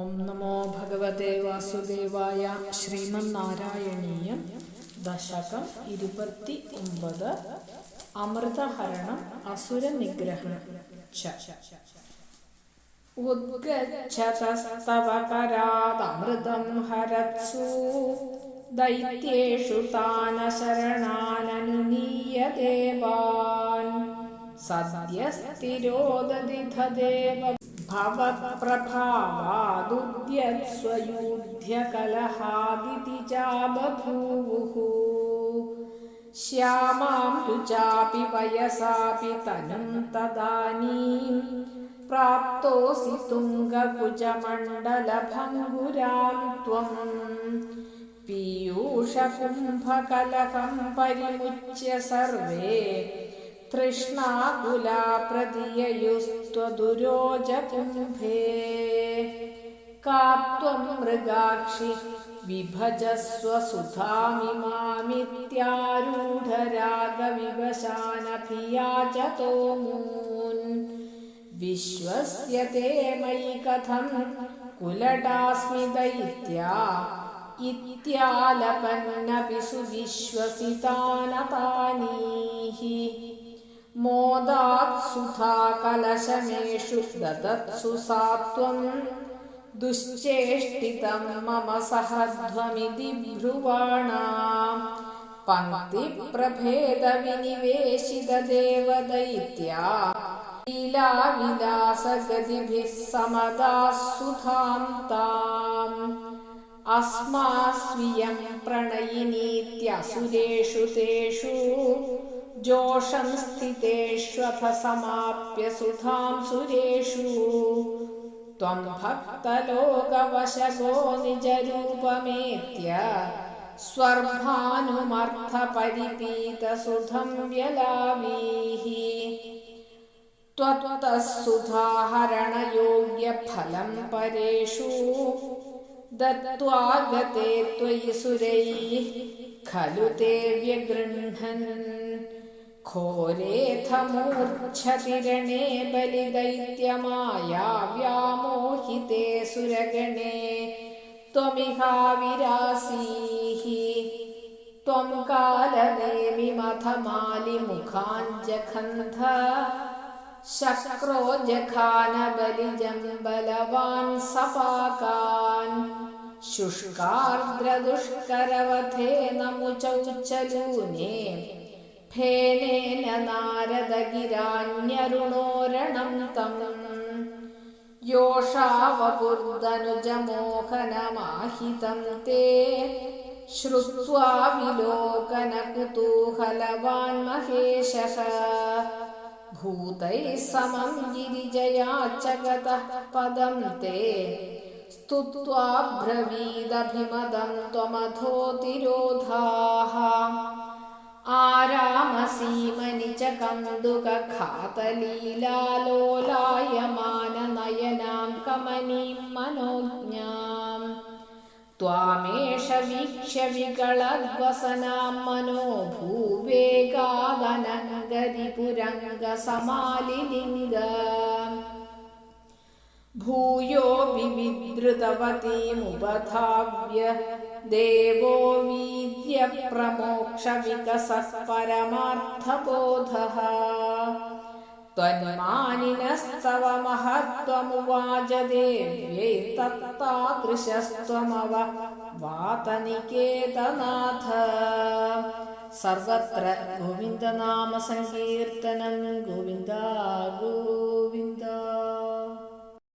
ഓം നമോ ഭഗവതേ വാസുദേവായ ശ്രീമന്നാരായണീയം ദശകം ഇരുപത്തി ഒമ്പത് അമൃതഹരണം അസുര നിഗ്രഹം ച. ഉദ്ഗച്ഛതസ്തവ കരാദമൃതം ഹരത്സു. ദൈത്യേഷു താന ശരണാനനുനീയ ദേവാൻ സദ്യസ്ഥിരോദതി ദേവ भवप्रभावादुद्यत्स्वयूध्यकलहादिति च बभूवुः श्यामां तु चापि वयसापि तनुं तदानीं प्राप्तोऽसि तुङ्गकुचमण्डलभङ्गुरां त्वम् पीयूषकुम्भकलकं परिमुच्य सर्वे तृष्णाकुलाप्रदिययुस्त्वदुरोजकुम्भे का त्वं मृगाक्षि विभजस्व सुधामिमामित्यारूढरागविवशानभियाचतो मून् विश्वस्य ते मयि कथं कुलटास्मि दैत्या, इत्यालपन्नपि सुविश्वसितानपानीः मोदात् सुधा कलशमेषु ददत्सु सा त्वम् दुश्चेष्टितं मम सहध्वमिति ब्रुवाणाम् पङ्क्तिप्रभेदविनिवेशितदेवदैत्या लीलाविलासगतिभिः समदाः सुधां ताम् अस्मास्वियं प्रणयिनीत्यसुरेषु तेषु जोषं स्थितेष्वथ समाप्य सुधां सुरेषु। त्वं भक्तलोकवशगो निजरूपमेत्य स्वर्भानुमर्थपरिपीतसुधं व्यलावीः त्वत्तः सुधाहरणयोग्यफलं परेषु। दत्त्वा गते त्वयि सुरैः खलु ते व्यगृह्णन्। घोरेऽथ बलिदैत्यमाया व्यामोहिते सुरगणे। त्वमिहाविरासीः त्वं कालनेमिमथ मालिमुखाञ्जखन्ध शक्रो जखानबलिजम्बलवान् सपाकान्। शुष्कार्द्रदुष्करवथे मुचौचलूने फेनेन नारदगिरान्यरुणोरणं तम् योषावपुर्दनुजमोहनमाहितं ते श्रुत्वा विलोकनकुतूहलवान् महेशः भूतैः समं गिरिजया च गतः पदं ते स्तुत्वा ब्रवीदभिमदं त्वमधोतिरोधाः ആരാമസീമനിച്ച കന്തുക ഘാതലീലാലോലായമാന നയനാം കമനീം മനോജ്ഞാം. ത്വാമേഷ വീക്ഷ വികളദ്വസനാം മനോഭൂവേകാദനഗരിപുരംഗസമാലിലിംഗ ഭൂയോപി വിദ്രുതവതീമുപധാവ്യ ദേവോ വീ वीर्यप्रमोक्षविकसः परमार्थबोधः त्वन्मानिनस्तव महत्त्वमुवाच देव्यै तत्तादृशस्त्वमव वातनिकेतनाथ सर्वत्र गोविन्दनामसङ्कीर्तनं गोविन्द गोविन्द